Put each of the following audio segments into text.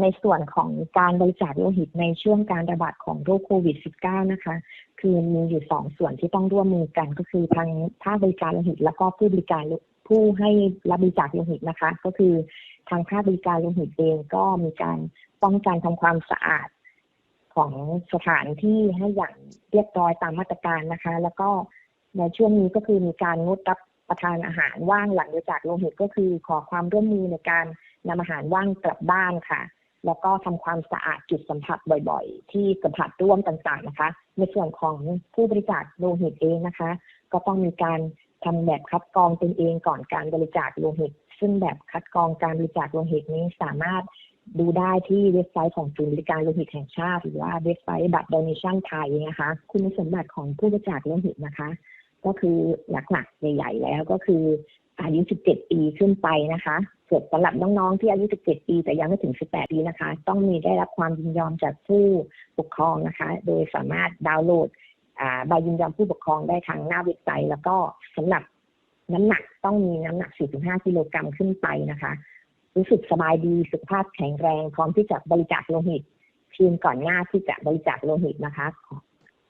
ในส่วนของการบริจาคโลหิตในช่วงการระบาดของโรคโควิด -19 นะคะ คือมีอยู่สองส่วนที่ต้องร่วมมือกันก็คือทางภาคบริการโลหิต แล้วก็ผู้บริการผู้ให้รับบริจาคโลหิตนะคะ ก็คือทางภาคบริการโลหิตเองก็มีการป้องกันทำความสะอาดของสถานที่ให้อย่างเรียบร้อยตามมาตรการนะคะ แล้วก็ในช่วงนี้ก็คือมีการงดรับประทานอาหารว่างหลังจากโลหิตก็คือขอความร่วมมือในการนำอาหารว่างกลับบ้านค่ะ แล้วก็ทำความสะอาดจุดสัมผัสบ่อยๆ ที่สัมผัสร่วมต่างๆนะคะ ในส่วนของผู้บริจาคโลหิตเองนะคะ ก็ต้องมีการทำแบบคัดกรองตนเองก่อนการบริจาคโลหิต ซึ่งแบบคัดกรองการบริจาคโลหิตนี้สามารถดูได้ที่เว็บไซต์ของศูนย์บริการโลหิตแห่งชาติ หรือว่าเว็บไซต์บัตร donation ไทยนะคะ คุณสมบัติของผู้บริจาคโลหิตนะคะ ก็คือหลักๆใหญ่ ๆ แล้วก็คือ อายุ 17 ปีขึ้นไปนะคะเกิดสำหรับน้องๆที่อายุ 17 ปี แต่ยังไม่ถึง 18 ปีนะคะ ต้องมีได้รับความยินยอมจากผู้ปกครองนะคะ โดยสามารถดาวน์โหลดใบยินยอมผู้ปกครองได้ทางหน้าเว็บไซต์ แล้วก็สำหรับน้ำหนักต้องมีน้ำหนัก 4-5 กิโลกรัมขึ้นไปนะคะ รู้สึกสบายดีสุขภาพแข็งแรง พร้อมที่จะบริจาคโลหิตคืนก่อนหน้าที่จะบริจาคโลหิตนะคะ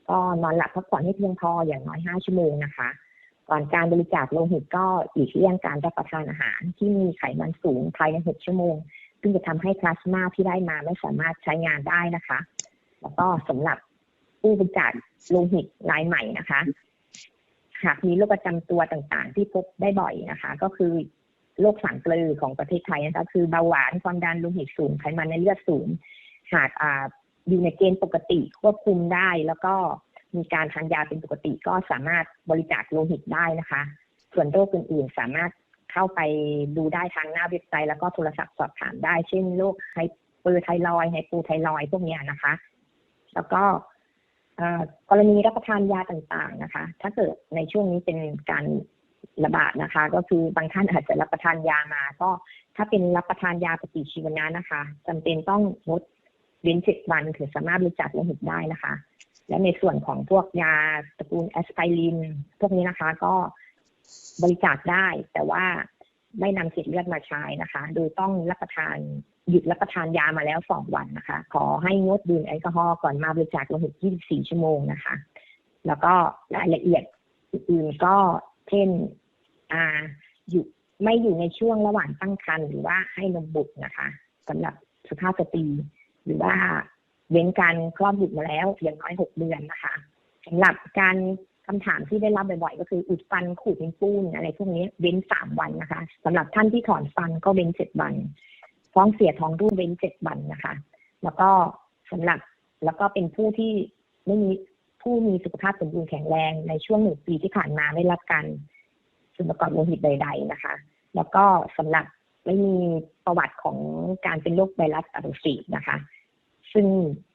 ก็นอนหลับพักผ่อนให้เพียงพออย่างน้อย 5 ชั่วโมงนะคะ ก่อนการบริจาคโลหิตก็อีกเลี่ยงการรับประทานอาหาร ที่มีไขมันสูงภายใน 6 ชั่วโมง ซึ่งจะทำให้พลาสมาที่ได้มาไม่สามารถใช้งานได้นะคะ แล้วก็สำหรับผู้บริจาคโลหิตรายใหม่นะคะ หากมีโรคประจำตัวต่างๆ ที่พบได้บ่อยนะคะ ก็คือโรคสังเกลือของประเทศไทยนะคะคือเบาหวานความดันโลหิตสูงไขมันในเลือดสูง หากอยู่ในเกณฑ์ปกติควบคุมได้แล้วก็ มีการทานยาเป็นปกติก็สามารถบริจาคโลหิตได้นะคะ ส่วนโรคอื่นๆ สามารถเข้าไปดูได้ทางหน้าเว็บไซต์แล้วก็โทรศัพท์สอบถามได้ เช่นโรคไฮเปอร์ไทรอยไฮปูไทรอยพวกนี้นะคะ แล้วก็กรณีรับประทานยาต่างๆนะคะ ถ้าเกิดในช่วงนี้เป็นการระบาดนะคะ ก็คือบางท่านอาจจะรับประทานยามา ก็ถ้าเป็นรับประทานยาปฏิชีวนะนะคะจำเป็นต้องงดเว้นเจ็ดวันถึงสามารถบริจาคโลหิตได้นะคะ และในส่วนของพวกยาตระกูลแอสไพริน พวกนี้นะคะก็บริจาคได้ แต่ว่าไม่นำเศษเลือดมาใช้นะคะ โดยต้องรับประทานหยุดรับประทานยามาแล้วสองวันนะคะ ขอให้งดดื่มแอลกอฮอล์ก่อนมาบริจาคโลหิต 24 ชั่วโมงนะคะ แล้วก็รายละเอียดอื่นก็เช่นอ่าอยู่ไม่อยู่ในช่วงระหว่างตั้งครรภ์หรือว่าให้นมบุตรนะคะสำหรับสุภาพสตรีหรือว่า เว้นการคลอดบุตรมาแล้วอย่างน้อยหกเดือนนะคะสำหรับการคำถามที่ได้รับบ่อยๆ ก็คืออุดฟันขูดเป็นปูนอะไรพวกนี้เว้นสามวันนะคะสำหรับท่านที่ถอนฟันก็เว้นเจ็ดวันท้องเสียท้องรุ่งเว้นเจ็ดวันนะคะ แล้วก็สำหรับแล้วก็เป็นผู้ที่ไม่มีผู้มีสุขภาพสมบูรณ์แข็งแรงในช่วงหนึ่งปีที่ผ่านมาไม่รับการส่วนประกอบโลหิตใด ๆนะคะ แล้วก็สำหรับไม่มีประวัติของการเป็นโรคไวรัสอักเสบนะคะ ซึ่ง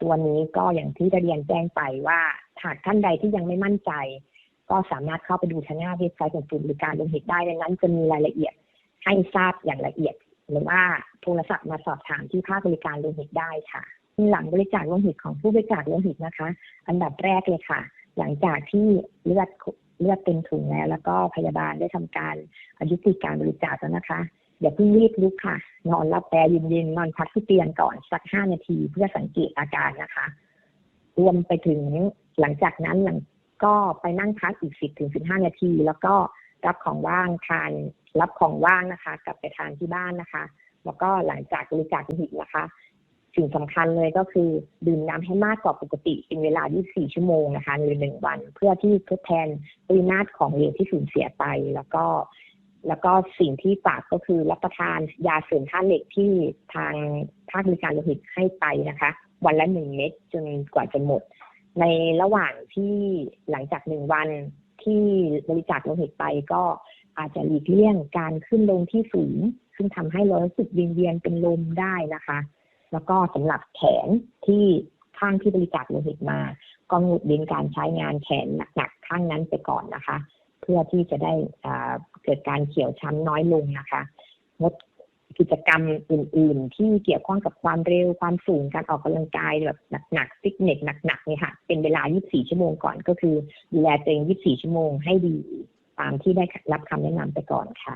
ตัวนี้ก็อย่างที่ได้เรียนแจ้งไปว่าหากท่านใดที่ยังไม่มั่นใจ ก็สามารถเข้าไปดูทางหน้าเว็บไซต์ของศูนย์บริการโลหิตได้ดังนั้นจะมีรายละเอียดให้ทราบอย่างละเอียด หรือว่าโทรศัพท์มาสอบถามที่ภาคบริการโลหิตได้ค่ะหลังบริจาคโลหิตของผู้บริจาคโลหิตนะคะ อันดับแรกเลยค่ะ หลังจากที่เลือดเลือดเต็มถุงแล้ว แล้วก็พยาบาลได้ทำการอายุติการบริจาคแล้วนะคะ อย่าเพิ่งรีบลุกค่ะ นอนรับแอร์เย็นๆนอนพักที่เตียงก่อนสักห้านาทีเพื่อสังเกตอาการนะคะ รวมไปถึงหลังจากนั้นหลังก็ไปนั่งพักอีกสิบถึงสิบห้านาที แล้วก็รับของว่างทานรับของว่างนะคะ กลับไปทานที่บ้านนะคะ แล้วก็หลังจากบริจาคหิตนะคะ สิ่งสำคัญเลยก็คือดื่มน้ำให้มากกว่าปกติเป็นเวลา 24 ชั่วโมงนะคะในหนึ่งวัน เพื่อที่ทดแทนปริมาตรของเหลวที่สูญเสียไป แล้วก็ แล้วก็สิ่งที่ฝากก็คือรับประทานยาเสริมธาตุเหล็กที่ทางภาคบริการโลหิตให้ไปนะคะ วันละหนึ่งเม็ดจนกว่าจะหมด ในระหว่างที่หลังจากหนึ่งวันที่บริจาคโลหิตไปก็อาจจะหลีกเลี่ยงการขึ้นลงที่สูง ซึ่งทำให้เรารู้สึกเวียนเป็นลมได้นะคะ แล้วก็สำหรับแขนที่ข้างที่บริจาคโลหิตมา ก็งดเว้นการใช้งานแขนหนักๆข้างนั้นไปก่อนนะคะ เพื่อที่จะได้ เกิดการเขียวช้ำน้อยลงนะคะงดกิจกรรมอื่น ๆ ที่เกี่ยวข้องกับความเร็วความสูงการออกกำลังกายแบบหนักๆฟิตเนสหนักๆเนี่ยค่ะเป็นเวลา 24 ชั่วโมงก่อนก็คือดูแลตัวเอง 24 ชั่วโมงให้ดี ตามที่ได้รับคำแนะนำไปก่อนค่ะ